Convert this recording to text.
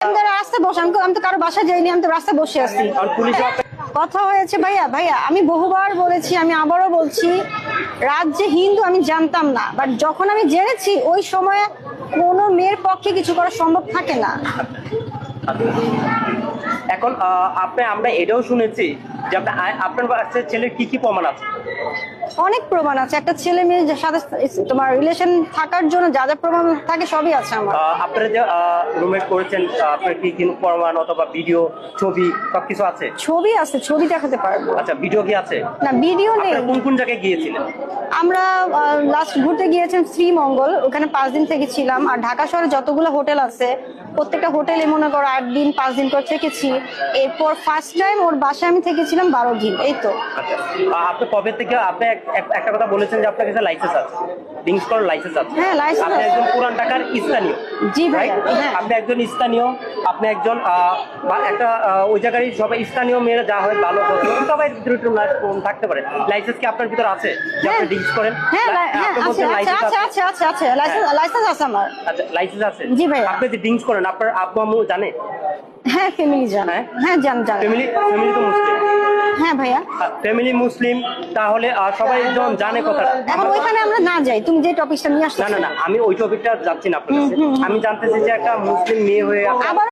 আমি তো বসে আমি তো- আমি তো কারও যাইনি আমি তো বসে আছি। কথা হয়েছে ভাইয়া ভাইয়া আমি বহুবার বলেছি আমি আবারও বলছি রাত যে হিন্দু আমি জানতাম না বাট যখন আমি জেনেছি ওই সময়ে কোনো মেয়ের পক্ষে কিছু করা সম্ভব থাকে না। এখন আপনি আমরা এটাও শুনেছি যে আপনার আপনার ছেলের কি কি প্রমাণ আছে? অনেক প্রমাণ আছে। একটা ছেলে মেয়ের সাথে তোমার রিলেশন থাকার জন্য যা যা প্রমাণ থাকে সবই আছে আমার। আপনারা যে রুমমেট করেছেন আপনার কি কি প্রমাণ অথবা ভিডিও ছবি সবকিছু আছে? ছবি আছে ছবি দেখাতে পারব। আচ্ছা ভিডিও কি আছে? না ভিডিও নেই। কোন কোন জায়গায় গিয়েছিলেন? আমরা লাস্ট ঘুরতে গিয়েছিলাম শ্রীমঙ্গল ওখানে পাঁচ দিন থেকে ছিলাম। আর ঢাকা শহরে যতগুলো হোটেল আছে প্রত্যেকটা হোটেলে মনে করো আট দিন পাঁচ দিন করে থেকেছি। এরপর ফার্স্ট টাইম ওর বাসায় আমি থেকেছিলাম বারো দিন এই তো। আচ্ছা। আপনি কবে থেকে আপনি একটা কথা বলেছেন যে আপনার কাছে লাইসেন্স আছে। ড্রিঙ্কস করার লাইসেন্স আছে। হ্যাঁ, license আপনি। একজন পুরান ঢাকার স্থানীয় জি right? হ্যাঁ। আপনি একজন স্থানীয় আপনি একজন বা একটা ওই জায়গায় সবাই স্থানীয় মেয়েরা যা হয় ভালো সবাই ভিতরে একটু থাকতে পারে। লাইসেন্স কি আপনার ভিতরে আছে? যে আপনি হ্যাঁ। ড্রিঙ্কস করেন হ্যাঁ হ্যাঁ আপনি আছে আছে লাইসেন্স আছে আছে। আছে লাইসেন্স লাইসেন্স আছে আমার। আচ্ছা লাইসেন্স আছে? জি ভাই আপনি যে ড্রিঙ্কস করেন আপনার আব্বু আম্মু জানে? হ্যাঁ ফ্যামিলি জান। হ্যাঁ? জান জান। ফ্যামিলি ফ্যামিলি তো মুসলিম। হ্যাঁ ভাইয়া? ফ্যামিলি মুসলিম তাহলে সবাই যখন জানে কথাটা। এখন ওইখানে আমরা না যাই তুমি যে টপিকটা নিয়ে আসছো না না না আমি ওই টপিকটা যাচ্ছি না আপনার আমি জানতেছি যে একটা মুসলিম মেয়ে হয়ে আবার